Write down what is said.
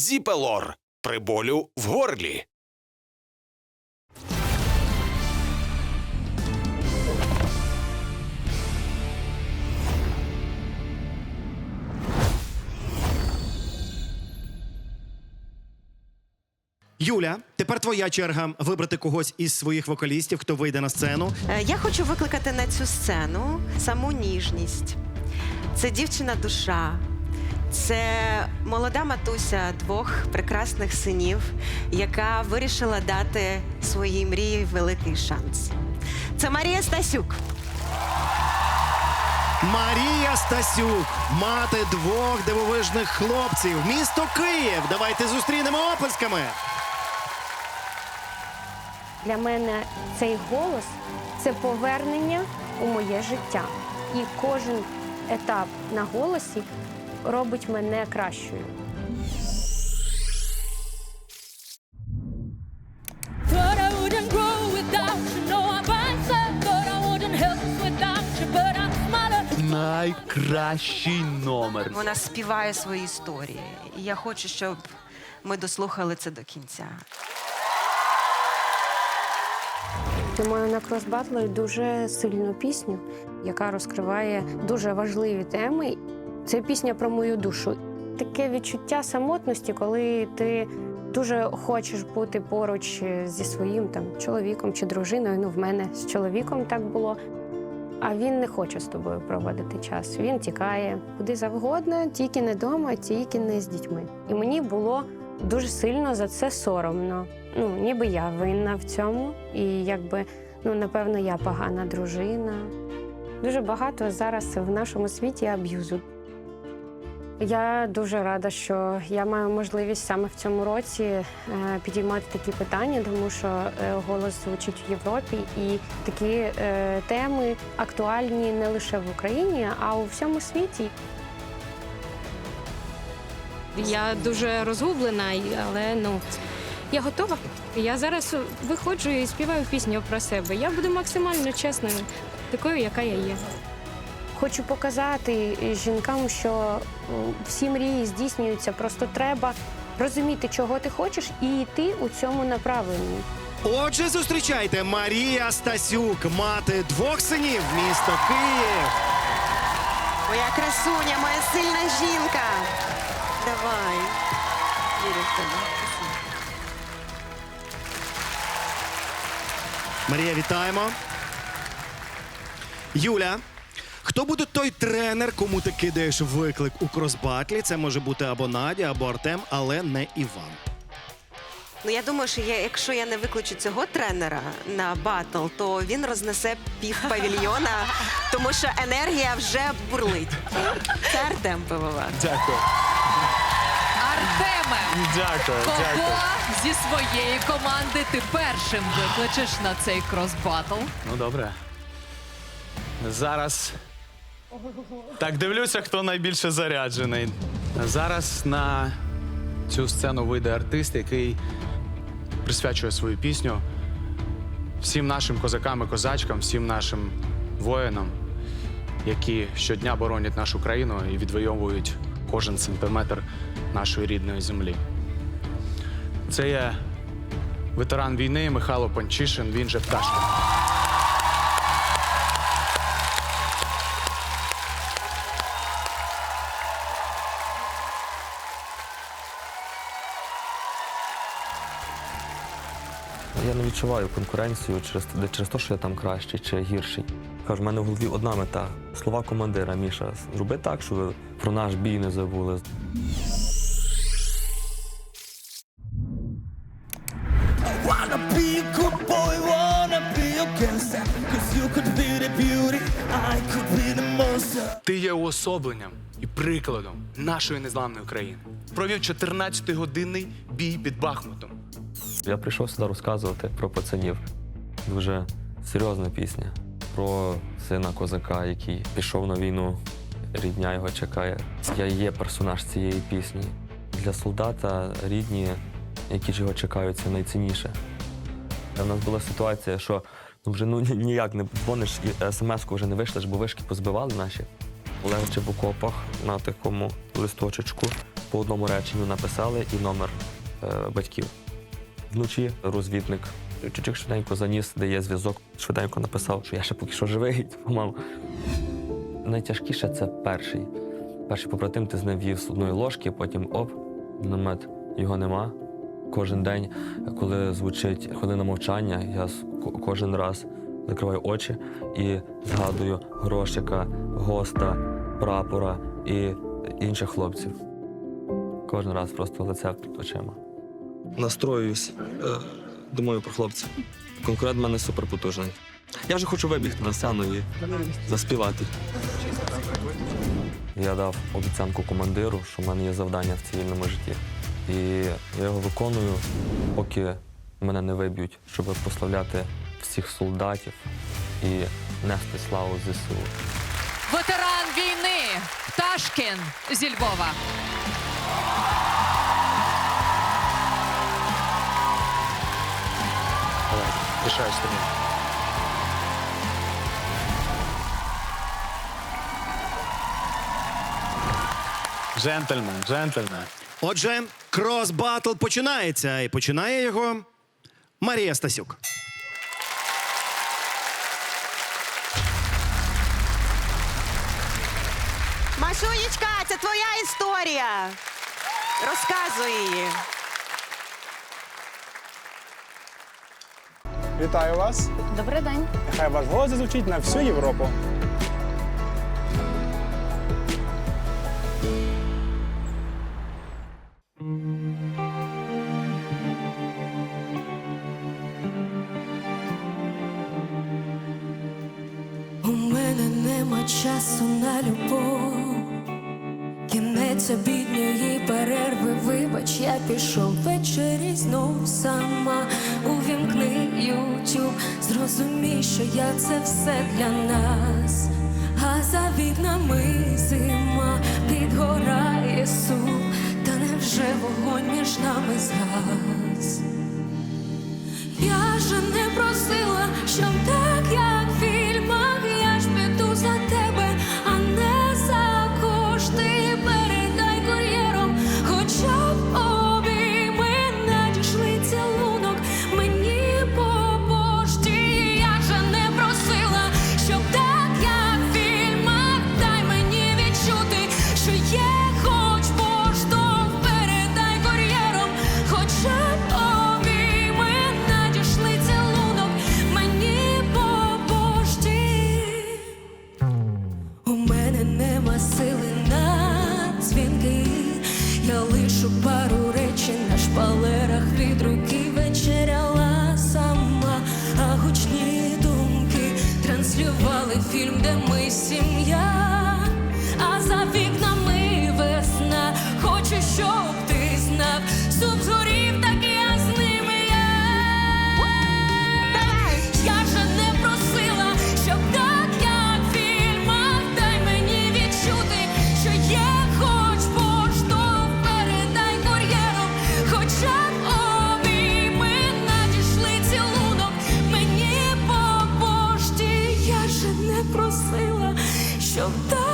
Зіпелор при болю в горлі. Юля, тепер твоя черга вибрати когось із своїх вокалістів, хто вийде на сцену. Е, Я хочу викликати на цю сцену саму ніжність. Це дівчина душа. Це молода матуся двох прекрасних синів, яка вирішила дати своїй мрії великий шанс. Це Марія Стасюк. Марія Стасюк, мати двох дивовижних хлопців. Місто Київ. Давайте зустрінемо оплесками. Для мене цей голос це повернення у моє життя. І кожен етап на голосі робить мене кращою. Найкращий номер. Вона співає свої історії. І я хочу, щоб ми дослухали це до кінця. Я на крос-батлі дуже сильну пісню, яка розкриває дуже важливі теми. Це пісня про мою душу. Таке відчуття самотності, коли ти дуже хочеш бути поруч зі своїм там чоловіком чи дружиною. Ну, в мене з чоловіком так було. А він не хоче з тобою проводити час. Він тікає куди завгодно, тільки не вдома, тільки не з дітьми. І мені було дуже сильно за це соромно. Ну, ніби я винна в цьому, і якби ну напевно я погана дружина. Дуже багато зараз в нашому світі аб'юзу. Я дуже рада, що я маю можливість саме в цьому році е, підіймати такі питання, тому що е, голос звучить в Європі, і такі е, теми актуальні не лише в Україні, а у всьому світі. Я дуже розгублена, але ну я готова. Я зараз виходжу і співаю пісню про себе. Я буду максимально чесною, такою, яка я є. Хочу показати жінкам, що всі мрії здійснюються. Просто треба розуміти, чого ти хочеш, і йти у цьому направленні. Отже, зустрічайте Марія Стасюк, мати двох синів, місто Київ. Моя красуня, моя сильна жінка. Давай. Вірю в тебе. Марія, вітаємо. Юля. Хто буде той тренер, кому ти кидаєш виклик у кросбатлі? Це може бути або Надя, або Артем, але не Іван. Ну я думаю, що я, якщо я не викличу цього тренера на батл, то він рознесе пів павільйона, тому що енергія вже бурлить. Це Артем Пивовар. Дякую. Артеме, Дякую. кого зі своєї команди ти першим викличеш на цей крос-батл? Ну добре. Зараз. Так, дивлюся, хто найбільше заряджений. Зараз на цю сцену вийде артист, який присвячує свою пісню всім нашим козакам і козачкам, всім нашим воїнам, які щодня боронять нашу країну і відвоюють кожен сантиметр нашої рідної землі. Це є ветеран війни Михайло Панчишин, він же пташка. Я не відчуваю конкуренцію через, через те, що я там кращий чи гірший. Кажу, в мене в голові одна мета. Слова командира Міша. Зроби так, щоб ви про наш бій не забули. Ти є уособленням і прикладом нашої незламної країни. Провів 14-годинний бій під Бахмутом. Я прийшов сюди розказувати про пацанів. Дуже серйозна пісня про сина козака, який пішов на війну, рідня його чекає. Я є персонаж цієї пісні. Для солдата рідні, які ж його чекають, це найцінніше. У нас була ситуація, що ну, вже ну, ніяк не дзвониш, і смс-ку вже не вийшлеш, бо вишки позбивали наші. Лежачи в окопах на такому листочечку, по одному реченню написали і номер е, батьків. Вночі розвідник чуть-чуть швиденько заніс, де є зв'язок, швиденько написав, що я ще поки що живий, типу, мам. Найтяжкіше це перший. Перший побратим ти з ним вів з одної ложки, потім оп, намет його нема. Кожен день, коли звучить хвилина мовчання, я кожен раз закриваю очі і згадую грошика, госта, прапора і інших хлопців. Кожен раз просто лице під очима. Настроююсь, е, думаю про хлопців. Конкурент в мене суперпотужний. Я вже хочу вибігти на сцену і заспівати. Я дав обіцянку командиру, що в мене є завдання в цивільному житті. І я його виконую, поки мене не виб'ють, щоб прославляти всіх солдатів і нести славу ЗСУ. Ветеран війни Пташкін зі Львова. Пишаюсь тобі. Джентльмен, джентльмен. Отже, крос-батл починається, і починає його Марія Стасюк. Машунечка, це твоя історія. Розказуй її. Вітаю вас! Добрий день. Нехай ваш голос зазвучить на всю Європу. У мене нема часу на любов. Кінець обідньої перерви, вибач, я пішов ввечері знов сама. Увімкни Ютюб, зрозумій, що я це все для нас. А за вікнами зима підгорає суп, та невже вогонь між нами згас? Я же не просила, щоб так, шпалерах від руки вечеряла сама, а гучні думки транслювали фільм. просила, щоб так.